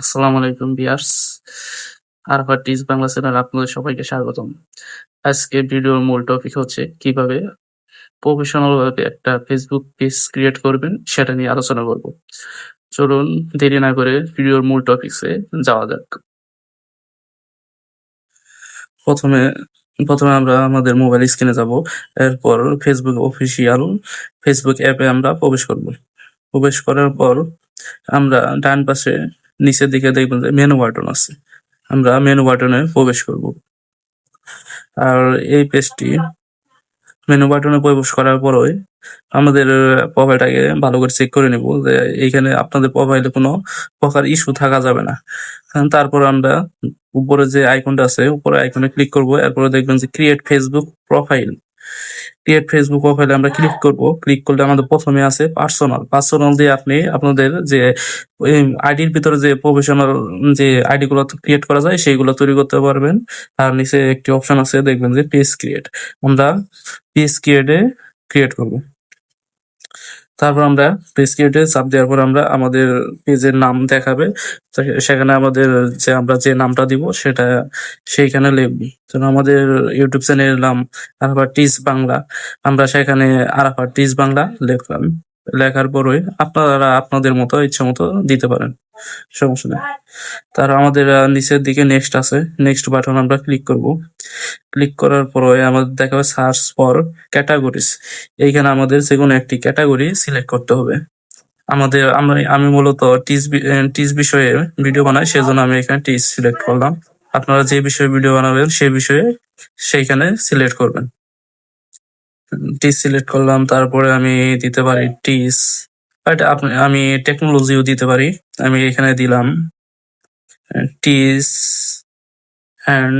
আসসালামু আলাইকুম বিয়ার্স আরফা টিজ বাংলা চ্যানেল আপনাদের সবাইকে স্বাগতম। আজকে ভিডিওর মূল টপিক হচ্ছে কীভাবে প্রফেশনাল ভাবে একটা ফেসবুক পেজ ক্রিয়েট করবেন সেটা নিয়ে আলোচনা করব। চলুন দেরি না করে ভিডিওর মূল টপিকসে যাওয়া যাক। প্রথমে প্রথমে আমরা আমাদের মোবাইল স্ক্রিনে যাব। এরপর ফেসবুক অফিসিয়াল ফেসবুক অ্যাপে আমরা প্রবেশ করব। প্রবেশ করার পর আমরা ডান পাশে নিচের দিকে দেখবেন যে মেনু বাটন আছে। আমরা মেনু বাটনে প্রবেশ করব। আর এই পেজটি মেনু বাটনে প্রবেশ করার পরে আমাদের প্রোফাইলটাকে ভালো করে চেক করে নেব যে এইখানে আপনাদের প্রোফাইলে কোনো প্রকার ইস্যু থাকা যাবে না। তারপর আমরা উপরে যে আইকনটা আছে, উপরে আইকনে ক্লিক করব। এরপরে দেখবেন যে create Facebook profile create Facebook প্রোফাইলে আমরা ক্লিক করব। ক্লিক করলে আমাদের প্রথমে আছে পার্সোনাল পার্সোনাল দিয়ে আপনি আপনাদের যে আইডির ভিতরে যে প্রফেশনাল যে আইডি গুলো ক্রিয়েট করা যায়, সেইগুলো তৈরি করতে পারবেন। তার নিচে একটি অপশন আছে, দেখবেন যে পেজ ক্রিয়েট আমরা পেজ ক্রিয়েটে ক্রিয়েট করব। তারপর আমরা প্রেসক্রিপ্টে চাপ দেওয়ার পর আমরা আমাদের পেজের নাম দেখাবে। সেখানে আমাদের যে আমরা যে নামটা দিব সেটা সেইখানে লিখবি। যেন আমাদের ইউটিউব চ্যানেলের নাম আরাফা টিস বাংলা। আমরা সেখানে আরাফা টিস বাংলা লিখলাম। লেখার পরে আপনারা আপনাদের মতো, ইচ্ছা মতো দিতে পারেন। সমস্যা নেই। তার আমাদের নিচের দিকে নেক্সট আছে। নেক্সট বাটন আমরা ক্লিক করব। ক্লিক করার পরে আমাদের দেখাবে সার্চ ফর ক্যাটাগরিজ এইখানে আমাদের যে কোনো একটি ক্যাটাগরি সিলেক্ট করতে হবে। আমাদের আমি আমি মূলত টিস টিস বিষয়ে ভিডিও বানাই, সেজন্য আমি এখানে টিস সিলেক্ট করলাম। আপনারা যে বিষয়ে ভিডিও বানাবেন সেই বিষয়ে সেইখানে সিলেক্ট করবেন। টিস সিলেক্ট করলাম, তারপরে আমি দিতে পারি টিস বাট আমি টেকনোলজিও দিতে পারি। আমি এখানে দিলাম টিস অ্যান্ড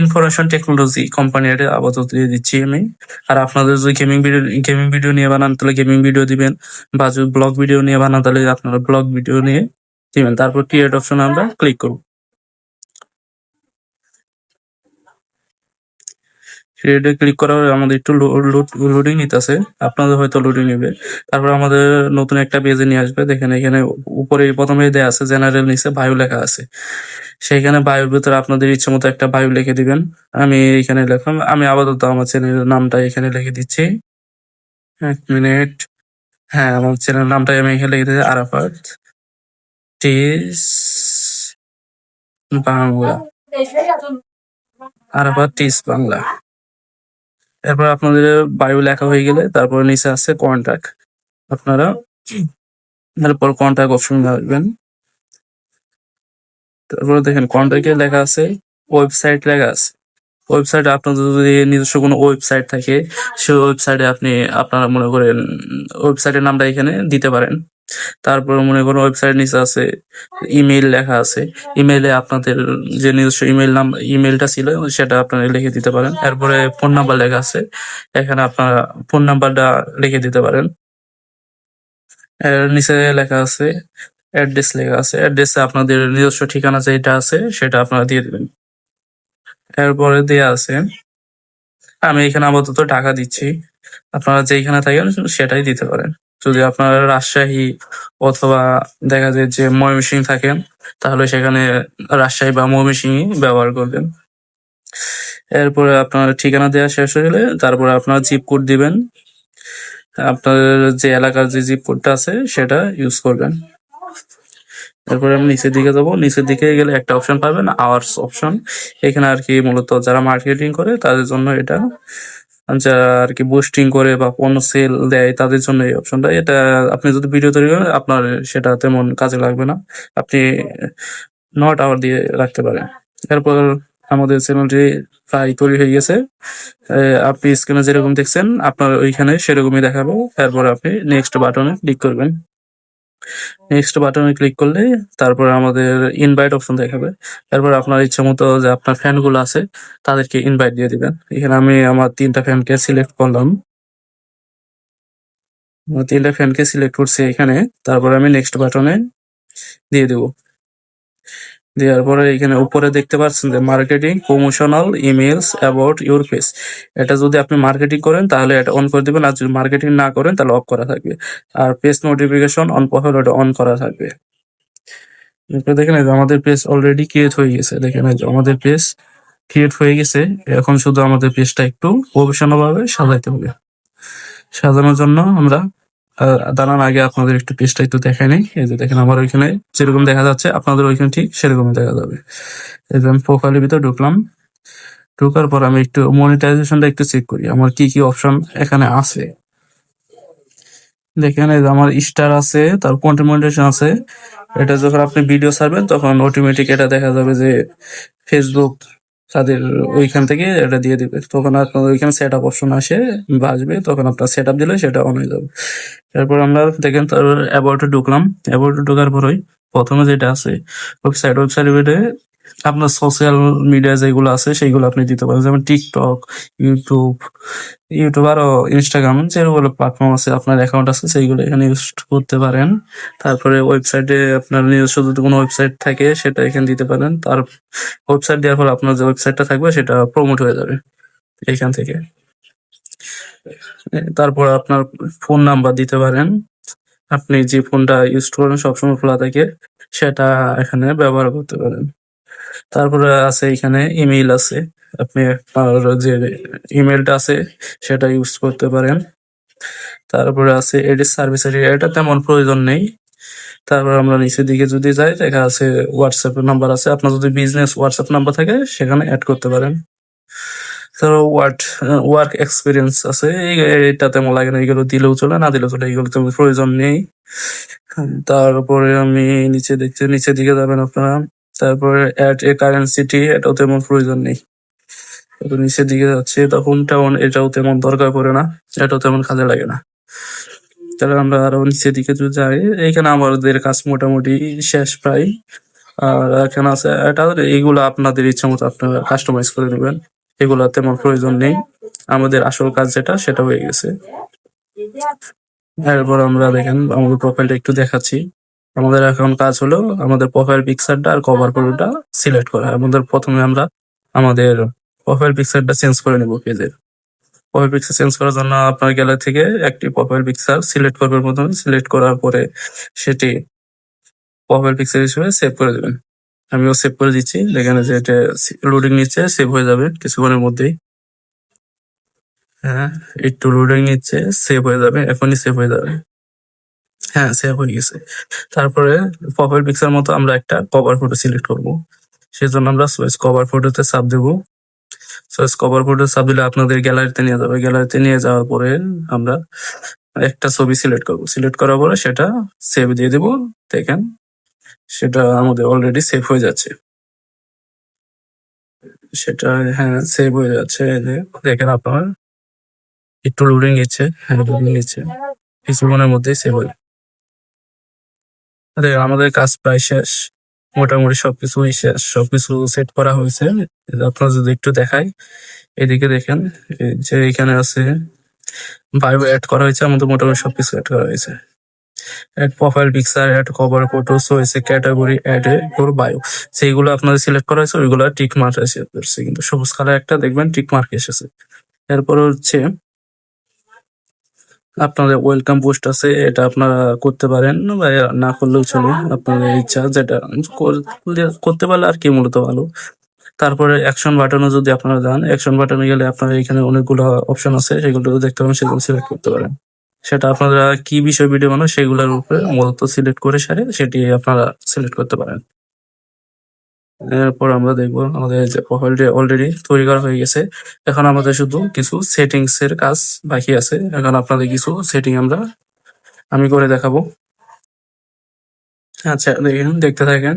ইনফরমেশন টেকনোলজি কোম্পানি এটা আপাতত দিয়ে দিচ্ছি আমি। আর আপনাদের যদি গেমিং ভিডিও গেমিং ভিডিও নিয়ে বানান, তাহলে গেমিং ভিডিও দিবেন, বা যদি ব্লগ ভিডিও নিয়ে বানান, তাহলে আপনারা ব্লগ ভিডিও নিয়ে দিবেন। তারপর ক্রিয়েট অপশন আমরা ক্লিক করব। ক্রিয়েটে ক্লিক করার আমাদের একটু লোডিং নিতেছে। আপনাদের হয়তো লোডিং নেবে। তারপর আমাদের নতুন একটা পেজে নিয়ে আসবে। দেখেন এখানে উপরে প্রথমে দেয়া আছে জেনারেল নিচে বায়ু লেখা আছে। সেইখানে বায়ুর ভিতরে আপনাদের ইচ্ছে মতো একটা বায়ু লিখে দিবেন। আমি এখানে লিখলাম। আমি আপাতত আমার চ্যানেলের নামটা এখানে লিখে দিচ্ছি। এক মিনিট হ্যাঁ আমার চ্যানেল নামটা আমি এখানে লিখে দিচ্ছি। আরাফাত। বাংলা। আরাফাত টিস বাংলা। এরপর আপনাদের বায়ু লেখা হয়ে গেলে তারপর নিচে আছে কন্ট্যাক্ট আপনারা তারপর কন্ট্যাক্ট অপশন আসবেন তারপরে দেখেন কন্ট্যাক্টে লেখা আছে ওয়েবসাইট লেখা আছে। ওয়েবসাইটে আপনাদের যদি নিজস্ব কোনো ওয়েবসাইট থাকে, সেই ওয়েবসাইটে আপনি আপনারা মনে করেন ওয়েবসাইটের নামটা এখানে দিতে পারেন। তারপর মনে করো ওয়েবসাইট নিচে আছে ইমেইল লেখা আছে। ইমেইলে আপনাদের যে নিজস্ব ইমেইল নাম ইমেইলটা ছিল, সেটা আপনারা লিখে দিতে পারেন। এরপরে ফোন নাম্বার লেখা আছে, এখানে আপনারা ফোন নাম্বারটা লিখে দিতে পারেন। এর নিচে লেখা আছে অ্যাড্রেস লেখা আছে। অ্যাড্রেসে আপনাদের নিজস্ব ঠিকানা যেটা আছে, সেটা আপনারা দিয়ে দিবেন। এরপরে দেয়া আছে, আমি এখানে আপাতত টাকা দিচ্ছি। আপনারা যেখানে থাকেন, সেটাই দিতে পারেন। যদি আপনারা রাজশাহী অথবা দেখা যায় যে ময়মনসিংহ থাকেন, তাহলে সেখানে রাজশাহী বা ময়মনসিংহ ব্যবহার করবেন। এরপরে আপনার ঠিকানা দেওয়া শেষ গেলে তারপরে আপনার জিপ কোড দিবেন। আপনার যে এলাকার যে জিপ কোডটা আছে, সেটা ইউজ করবেন। এরপরে আমি নিচের দিকে যাব। নিচের দিকে গেলে একটা অপশন পাবেন আওয়ার্স অপশন এখানে আর কি মূলত যারা মার্কেটিং করে, তাদের জন্য এটা যারা আর কি বুস্টিং করে বা পণ্য সেল দেয় তাদের জন্য এই অপশনটা এটা আপনি যদি ভিডিও তৈরি করেন, আপনার সেটা তেমন কাজে লাগবে না। আপনি নট আওয়ার দিয়ে রাখতে পারেন। এরপর আমাদের চ্যানেলটি প্রায় তৈরি হয়ে গেছে। আপনি স্ক্রিনে যেরকম দেখছেন, আপনার ওইখানে সেরকমই দেখাবো। তারপর আপনি নেক্সট বাটনে ক্লিক করবেন। নেক্সট বাটনে ক্লিক করলে তারপর আমাদের ইনভাইট অপশন দেখাবে। তারপর আপনার ইচ্ছা মতো যে আপনার ফ্যানগুলো আছে, তাদেরকে ইনভাইট দিয়ে দিবেন। এখানে আমি আমার তিনটা ফ্যানকে সিলেক্ট করলাম। তিনটা ফ্যানকে সিলেক্ট করছি এখানে। তারপর আমি নেক্সট বাটনে দিয়ে দেবো। দেওয়ার পরে এখানে উপরে দেখতে পাচ্ছেন যে marketing promotional emails about your page এটা যদি আপনি মার্কেটিং করেন, তাহলে এটা অন করে দিবেন। আর যদি মার্কেটিং না করেন, তাহলে অফ করা থাকবে। আর পেজ নোটিফিকেশন অন হলে এটা অন করা থাকবে। দেখেন আমাদের পেজ অলরেডি ক্রিয়েট হয়ে গেছে। দেখেন আমাদের পেজ ক্রিয়েট হয়ে গেছে। এখন শুধু আমাদের পেজটা একটু প্রফেশনাল ভাবে সাজাইতে হবে। সাজানোর জন্য আমরা দাঁড়ান আগে আপনাদের একটু পেজটা একটু দেখাই নেই। এই যে দেখেন আমার ওইখানে যেরকম দেখা যাচ্ছে, আপনাদের ওইখানে ঠিক সেরকমই দেখা যাবে। এই যে আমি প্রোফাইলের ভিতরে ঢুকলাম। ঢুকার পর আমি একটু মনিটাইজেশনটা একটু চেক করি, আমার কি কি অপশন এখানে আছে। দেখেন, এই যে আমার স্টার আছে, তার কন্টেন্ট মনিটাইজেশন আছে। এটা যখন আপনি ভিডিও ছাড়বেন, তখন অটোমেটিক এটা দেখা যাবে যে ফেসবুক তাদের ওইখান থেকে এটা দিয়ে দিবে। তখন আপনার ওইখানে সেট আপ অপশন আসে, বা আসবে, তখন আপনার সেট আপ দিলে সেটা অন হয়ে যাবে। এরপর আমরা দেখেন তারপর অ্যাবাউটে ঢুকলাম। অ্যাবাউটে ঢোকার পরই প্রথমে যেটা আছে ওয়েবসাইট ওয়েবসাইটে আপনার সোশ্যাল মিডিয়া যেগুলো আছে, সেইগুলো আপনি দিতে পারেন। যেমন টিকটক ইউটিউব ইউটিউব আরও ইনস্টাগ্রাম যেগুলো প্ল্যাটফর্ম আছে, আপনার অ্যাকাউন্ট আছে, সেইগুলো এখানে ইউজ করতে পারেন। তারপরে ওয়েবসাইটে আপনার নিজস্ব যদি কোনো ওয়েবসাইট থাকে, সেটা এখানে দিতে পারেন। তার ওয়েবসাইট দেওয়ার পর আপনার যে ওয়েবসাইটটা থাকবে, সেটা প্রমোট হয়ে যাবে এখান থেকে। তারপর আপনার ফোন নাম্বার দিতে পারেন। আপনি যে ফোনটা ইউজ করেন সবসময় খোলা থাকে, সেটা এখানে ব্যবহার করতে পারেন। তারপরে আছে এখানে ইমেইল আছে। আপনি আপনার যে ইমেলটা আছে, সেটা ইউজ করতে পারেন। তারপরে আছে এডিট সার্ভিস এটা তেমন প্রয়োজন নেই। তারপর আমরা নিচের দিকে যদি যাই, দেখা আছে হোয়াটসঅ্যাপ নাম্বার আছে। আপনার যদি বিজনেস হোয়াটসঅ্যাপ নাম্বার থাকে, সেখানে অ্যাড করতে পারেন। তারপর ওয়ার্ক ওয়ার্ক এক্সপিরিয়েন্স আছে এটা তেমন লাগে না এগুলো দিলেও চলে, না দিলেও চলে এগুলো তেমন প্রয়োজন নেই। তারপরে আমি নিচে দেখছি নিচের দিকে যাবেন আপনারা, তারপরে অ্যাড এ কারেন্ট সিটি এটাও তেমন প্রয়োজন নেই। নিচের দিকে যাচ্ছে, তখন টাউন এটাও তেমন দরকার পড়ে না, এটাও তেমন কাজে লাগে না। তাহলে আমরা আরও নিচের দিকে যদি যাই, এইখানে আমাদের কাজ মোটামুটি শেষ প্রায়। আর এখানে আছে, এটা এইগুলো আপনাদের ইচ্ছা মতো আপনারা কাস্টমাইজ করে নেবেন। এগুলো তেমন প্রয়োজন নেই। আমাদের আসল কাজ যেটা, সেটা হয়ে গেছে। এরপর আমরা দেখেন, আমাদের প্রোফাইলটা একটু দেখাচ্ছি। আমাদের এখন কাজ হলো আমাদের প্রোফাইল পিকচারটা আর কভার ফটোটা সিলেক্ট করা। আমাদের প্রথমে আমরা আমাদের প্রোফাইল পিকচারটা চেঞ্জ করে নেব পেজের প্রোফাইল পিকচার চেঞ্জ করার জন্য আপনার গ্যালারি থেকে একটি প্রোফাইল পিকচার সিলেক্ট করবেন প্রথমে। সিলেক্ট করার পরে সেটি প্রোফাইল পিকচার হিসেবে সেভ করে দেবেন। আমিও সেভ করে দিচ্ছি। দেখেন যে এটা লোডিং নিচ্ছে সেভ হয়ে যাবে কিছুক্ষণের মধ্যেই। হ্যাঁ একটু লোডিং নিচ্ছে সেভ হয়ে যাবে, এখনই সেভ হয়ে যাবে। হ্যাঁ সেভ হয়ে গেছে। তারপরে প্রোফাইল পিকচার মতো আমরা একটা কভার ফটো সিলেক্ট করব। সেজন্য আমরা সোয়েস কভার ফটোতে চাপ দেব। সোয়েস কভার ফটো চাপ দিলে আপনাদের গ্যালারিতে নিয়ে যাবে। গ্যালারিতে নিয়ে যাওয়ার পরে আমরা একটা ছবি সিলেক্ট করব। সিলেক্ট করার পরে সেটা সেভ দিয়ে দেব। দেখেন সেটা আমাদের অলরেডি সেভ হয়ে যাচ্ছে। সেটা হ্যাঁ সেভ হয়ে যাচ্ছে। দেখেন আপনার, একটু লোডিং নিচ্ছে হ্যাঁ লোডিং নিচ্ছে। কিছুক্ষণের মধ্যেই সেভ হয়ে আরে আমাদের কাজ প্রায় শেষ। মোটামুটি সবকিছুই শেষ। সবকিছু সেট করা হয়েছে। আপনার যদি একটু দেখাই, এদিকে দেখেন যে এখানে আছে বায়ো অ্যাড করা হয়েছে। আমাদের মোটামুটি সবকিছু অ্যাড করা হয়েছে। Add profile picture add cover photos হয়েছে ক্যাটাগরি অ্যাড ফর বায়ো সেইগুলো আপনাদের সিলেক্ট করা হয়েছে, ওইগুলো টিক মার্ক এসেছে কিন্তু। সবুজ কালার একটা, দেখবেন টিক মার্ক এসেছে। এরপর হচ্ছে, আপনাদের ওয়েলকাম পোস্ট আছে, এটা আপনারা করতে পারেন। বা না করলেও চলে, আপনাদের ইচ্ছা যেটা। করতে পারলে আর কি মূলত ভালো। তারপরে অ্যাকশন বাটনে যদি আপনারা যান অ্যাকশন বাটনে গেলে আপনারা এখানে অনেকগুলো অপশন আছে, সেগুলো দেখতে পারেন, সেগুলো সিলেক্ট করতে পারেন। সেটা আপনারা কি বিষয় ভিডিও বানান সেগুলোর উপরে মূলত সিলেক্ট করে সারে সেটি আপনারা সিলেক্ট করতে পারেন। এরপর আমরা দেখব আমাদের অলরেডি তৈরি করা হয়ে গেছে। এখন আমাদের শুধু কিছু সেটিংস এর কাজ বাকি আছে। এখন আপনাদের কিছু সেটিং আমরা, আমি করে দেখাবো। আচ্ছা দেখেন, দেখতে থাকেন।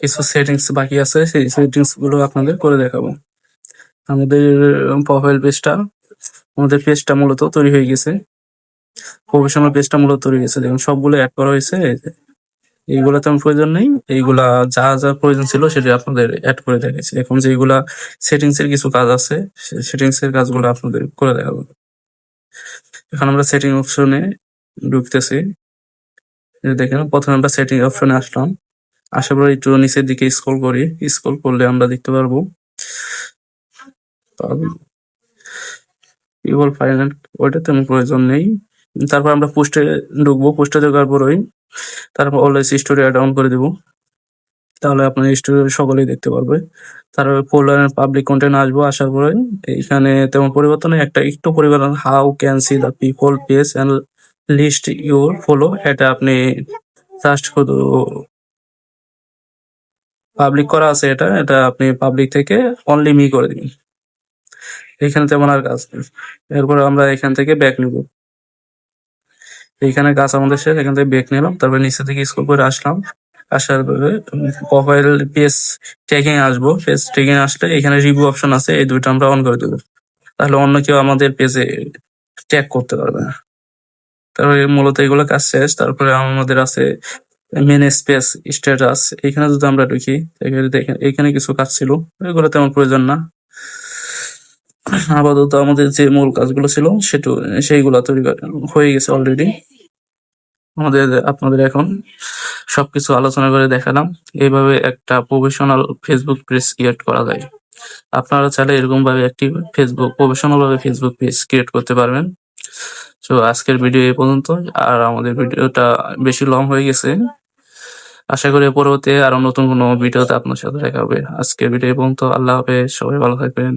কিছু সেটিংস বাকি আছে, সেই সেটিংসগুলো আপনাদের করে দেখাবো। আমাদের প্রোফাইল পেজটা আমাদের পেজটা মূলত তৈরি হয়ে গেছে। প্রফেশনাল পেজটা মূলত তৈরি হয়ে গেছে। দেখুন, সবগুলো অ্যাড করা হয়েছে। এইগুলা তেমন প্রয়োজন নেই। এইগুলা যা যা প্রয়োজন ছিল সেটা আপনাদের অ্যাড করে দেখাচ্ছি। এখন যেগুলা সেটিংস এর কিছু কাজ আছে সেটিংস এর কাজগুলো আপনাদের করে দেখাবো। এখন আমরা সেটিং অপশনে ঢুকতেছি। দেখেন, প্রথমে আমরা সেটিং অপশনে আসলাম। আসার পরে একটু নিচের দিকে স্ক্রল করি। স্ক্রল করলে আমরা দেখতে পারব। পিপল ফাইন্যান্স ওইটা তেমন প্রয়োজন নেই। তারপর আমরা পোস্টে ঢুকবো পোস্টে ঢোকার পরই তারপর অলওয়েজ স্টোরি অ্যাড অন করে দিব। তাহলে আপনার স্টোরি সকলেই দেখতে পারবে। তারপরে ফোল্ডার পাবলিক কন্টেন্ট আসব আসার পরে এইখানে তেমন পরিবর্তন একটা একটু পরিবর্তন how can see the people page and list your follow এটা আপনি জাস্ট শুধু পাবলিক করা আছে এটা এটা আপনি পাবলিক থেকে অনলি মি করে দিন এখানে তেমন আর কাজ নেই। এরপরে আমরা এখান থেকে ব্যাক নিব। এইখানে কাজ আমাদের শেষ, এখান থেকে ব্যাক নিলাম। তারপরে নিচে থেকে স্কুল করে আসলাম। আসার পরে প্রোফাইল পেজ ট্যাগিং আসব। পেজ ট্যাগিং আসলে এখানে রিভিউ অপশন আছে, এই দুইটা আমরা অন করে দেবো। তাহলে অন্য কেউ আমাদের পেজে ট্যাগ করতে পারবে না। তারপরে মূলত এগুলো কাজ শেষ। তারপরে আমাদের আছে মেন স্পেস স্ট্যাটাস এখানে যদি আমরা ঢুকি এখানে এখানে কিছু কাজ ছিল। এগুলো তেমন প্রয়োজন না। আপাতত আমাদের যে মূল কাজগুলো ছিল, সেটু, সেইগুলো তৈরি হয়ে গেছে অলরেডি আমাদের, আপনাদের এখন সবকিছু আলোচনা করে দেখালাম। এইভাবে একটা প্রফেশনাল ফেসবুক পেজ ক্রিয়েট করা যায়। আপনারা চাইলে এরকম ভাবে একটি ফেসবুক প্রফেশনাল ভাবে ফেসবুক পেজ ক্রিয়েট করতে পারবেন। তো আজকের ভিডিও এই পর্যন্ত। আর আমাদের ভিডিওটা বেশি লং হয়ে গেছে। আশা করি পরবর্তী আরও নতুন কোনো ভিডিওতে আপনার সাথে দেখা হবে। আজকের ভিডিও এই পর্যন্ত। আল্লাহ হাফেজ। সবাই ভালো থাকবেন।